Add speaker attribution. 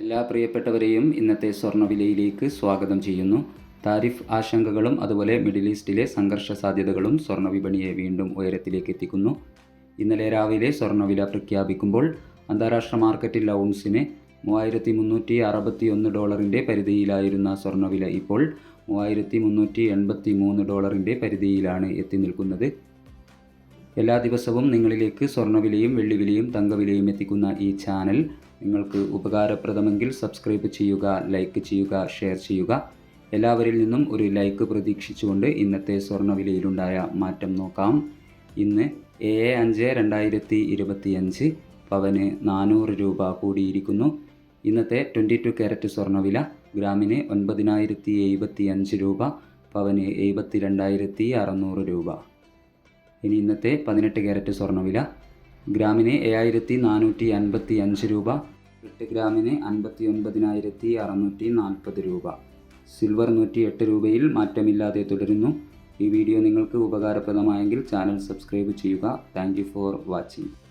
Speaker 1: എല്ലാ പ്രിയപ്പെട്ടവരെയും ഇന്നത്തെ സ്വർണവിലയിലേക്ക് സ്വാഗതം ചെയ്യുന്നു. താരിഫ് ആശങ്കകളും അതുപോലെ മിഡിൽ ഈസ്റ്റിലെ സംഘർഷ സാധ്യതകളും സ്വർണവിപണിയെ വീണ്ടും ഉയരത്തിലേക്ക് എത്തിക്കുന്നു. ഇന്നലെ രാവിലെ സ്വർണവില പ്രഖ്യാപിക്കുമ്പോൾ അന്താരാഷ്ട്ര മാർക്കറ്റിൽ ഔൺസിന് മൂവായിരത്തി മുന്നൂറ്റി അറുപത്തി ഒന്ന് ഡോളറിന്റെ പരിധിയിലായിരുന്ന സ്വർണവില ഇപ്പോൾ മൂവായിരത്തി മുന്നൂറ്റി എൺപത്തി മൂന്ന് ഡോളറിന്റെ പരിധിയിലാണ് എത്തി നിൽക്കുന്നത്. എല്ലാ ദിവസവും നിങ്ങളിലേക്ക് സ്വർണവിലയും വെള്ളിവിലയും തങ്കവിലയും എത്തിക്കുന്ന ഈ ചാനൽ. നിങ്ങൾക്ക് ഉപകാരപ്രദമെങ്കിൽ സബ്സ്ക്രൈബ് ചെയ്യുക ലൈക്ക് ചെയ്യുക ഷെയർ ചെയ്യുക. എല്ലാവരിൽ നിന്നും ഒരു ലൈക്ക് പ്രതീക്ഷിച്ചുകൊണ്ട് ഇന്നത്തെ സ്വർണവിലയിലുണ്ടായ മാറ്റം നോക്കാം. ഇന്ന് ഏഴ് അഞ്ച് രണ്ടായിരത്തി ഇരുപത്തിയഞ്ച് പവന് നാനൂറ് രൂപ കൂടിയിരിക്കുന്നു. ഇന്നത്തെ ട്വന്റി ടു ക്യാരറ്റ് സ്വർണവില ഗ്രാമിന് ഒൻപതിനായിരത്തി എഴുപത്തി അഞ്ച് രൂപ പവന് എഴുപത്തി രണ്ടായിരത്തി അറുന്നൂറ് രൂപ. ഇനി ഇന്നത്തെ പതിനെട്ട് ക്യാരറ്റ് സ്വർണവില ഗ്രാമിന് ഏഴായിരത്തി നാനൂറ്റി അൻപത്തി അഞ്ച് രൂപ. എട്ട് ഗ്രാമിന് അൻപത്തി ഒൻപതിനായിരത്തി അറുന്നൂറ്റി നാൽപ്പത് രൂപ. സിൽവർ നൂറ്റി എട്ട് രൂപയിൽ മാറ്റമില്ലാതെ തുടരുന്നു. ഈ വീഡിയോ നിങ്ങൾക്ക് ഉപകാരപ്രദമായെങ്കിൽ ചാനൽ സബ്സ്ക്രൈബ് ചെയ്യുക. Thank for watching.